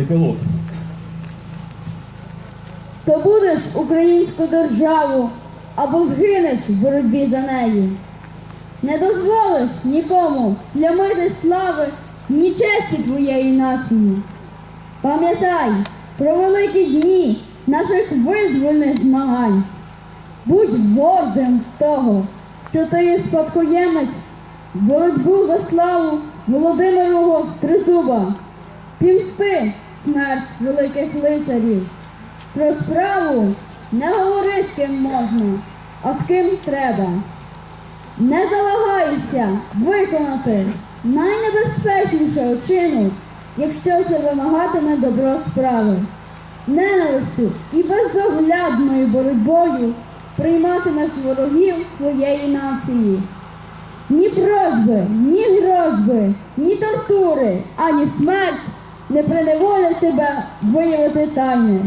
Тепилок. Здобудеш українську державу або згинеш в боротьбі за неї. Не дозволиш нікому плямити слави ні честі твоєї нації. Пам'ятай про великі дні наших визвольних змагань. Будь гордим з того, що ти є спадкоємець боротьбу за славу Володимирового Тризуба. Пімсти смерть великих лицарів. Про справу не говори з ким можна, а з ким треба. Не завагайся виконати найнебезпечніший вчинок, якщо це вимагатиме добро справи. Ненавистю і бездоглядною боротьбою прийматимеш ворогів твоєї нації. Ні просьби, ні грозби, ні тортури, ані смерть не приневолять тебе виявити тайне.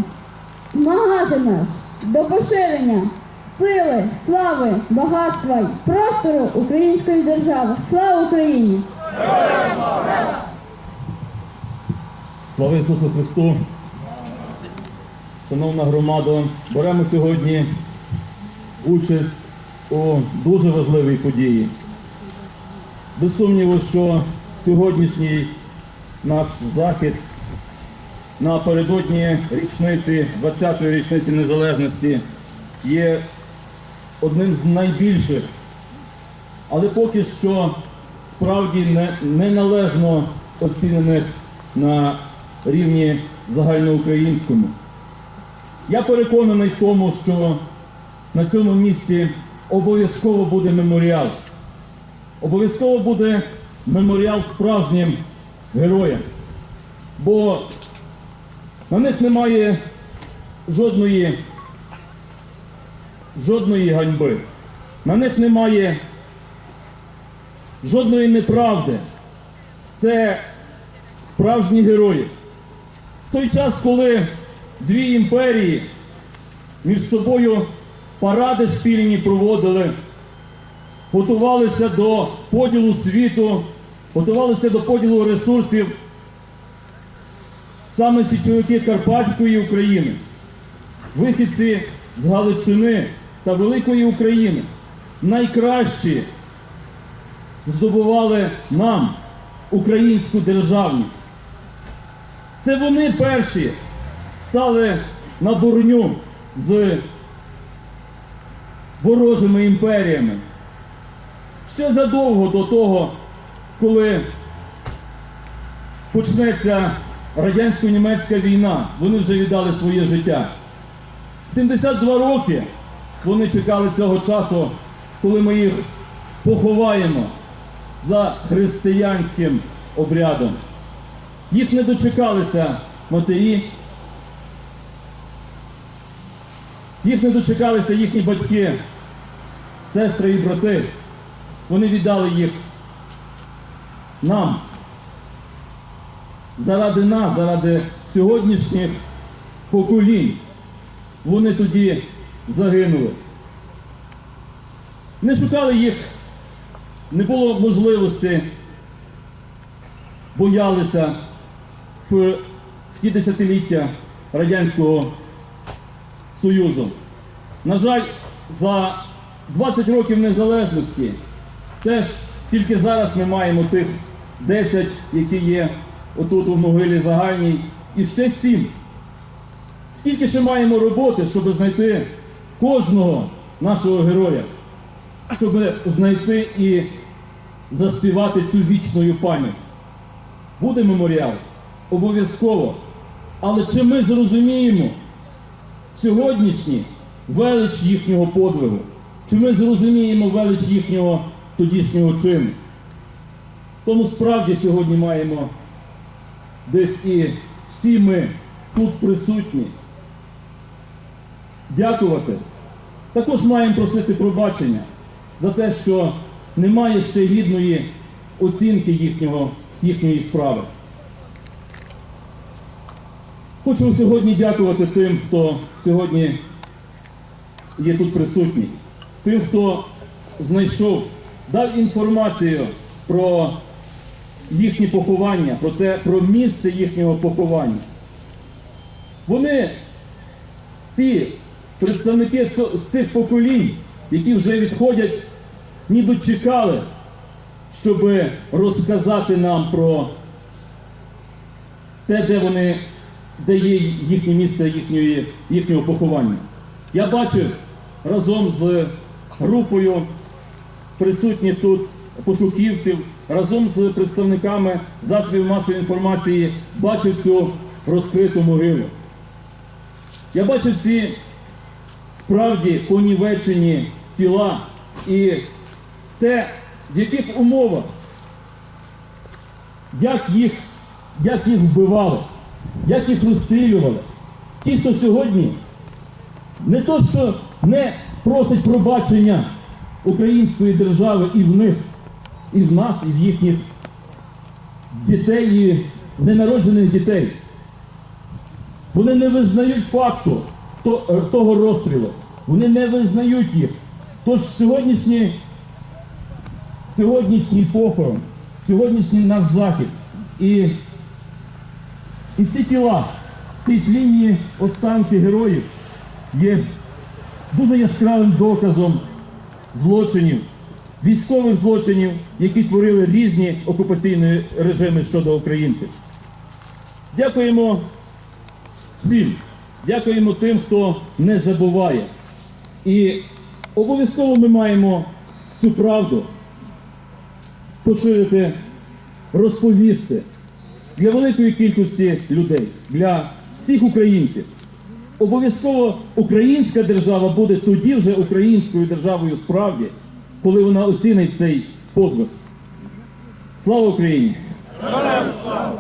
Змагатимеш до поширення сили, слави, багатства й простору української держави. Слава Україні! Слава Ісусу Христу! Шановна громада, беремо сьогодні участь у дуже важливій події. Без сумніву, що сьогоднішній наш захід напередодні річниці, 20-ї річниці незалежності є одним з найбільших, але поки що справді не, неналежно оцінених на рівні загальноукраїнському. Я переконаний в тому, що на цьому місці обов'язково буде меморіал. Обов'язково буде меморіал справжнім героям. Бо на них немає жодної, жодної ганьби. На них немає жодної неправди. Це справжні герої. В той час, коли дві імперії між собою паради спільні проводили, готувалися до поділу світу, готувалися до поділу ресурсів, саме січовики Карпатської України, вихідці з Галичини та Великої України, найкращі здобували нам українську державність. Це вони перші стали на борню з ворожими імперіями. Ще задовго до того, коли почнеться радянсько-німецька війна, вони вже віддали своє життя. 72 роки вони чекали цього часу, коли ми їх поховаємо за християнським обрядом. Їх не дочекалися матері, їх не дочекалися їхні батьки, сестри і брати. Вони віддали їх нам. Заради нас, заради сьогоднішніх поколінь. Вони тоді загинули. Не шукали їх, не було можливості, боялися в, ті десятиліття Радянського Союзу. На жаль, за 20 років незалежності теж тільки зараз ми маємо тих 10, які є отут у могилі загальній, і ще 7. Скільки ще маємо роботи, щоб знайти кожного нашого героя, щоб знайти і заспівати цю вічною пам'ять. Буде меморіал? Обов'язково. Але чи ми зрозуміємо сьогоднішній велич їхнього подвигу? Чи ми зрозуміємо велич їхнього тодішнього чину? Тому справді сьогодні маємо десь і всі ми тут присутні дякувати. Також маємо просити пробачення за те, що немає ще гідної оцінки їхнього, їхньої справи. Хочу сьогодні дякувати тим, хто сьогодні є тут присутній, тим, хто знайшов, дав інформацію про їхні поховання, про те, про місце їхнього поховання. Вони, ті представники цих поколінь, які вже відходять, ніби чекали, щоб розказати нам про те, де вони, де є їхнє місце їхньої, їхнього поховання. Я бачив разом з групою присутніх тут пошуківців, разом з представниками засобів масової інформації, бачив цю розкриту могилу. Я бачив ці справді понівечені тіла і те, в яких умовах, як їх, як їх вбивали, як їх розстрілювали. Ті, хто сьогодні не то, що не просить пробачення української держави і в них, і в нас, і в їхніх дітей, і ненароджених дітей. Вони не визнають факту е, того розстрілу. Вони не визнають їх. Тож сьогоднішній, сьогоднішній похорон, сьогоднішній наш захід і, і ті тіла, ті тлінні останки героїв є дуже яскравим доказом злочинів, військових злочинів, які творили різні окупаційні режими щодо українців. Дякуємо всім. Дякуємо тим, хто не забуває. І обов'язково ми маємо цю правду поширити, розповісти для великої кількості людей, для всіх українців. Обов'язково українська держава буде тоді вже українською державою справді, коли вона оцінить цей подвиг. Слава Україні! Слава!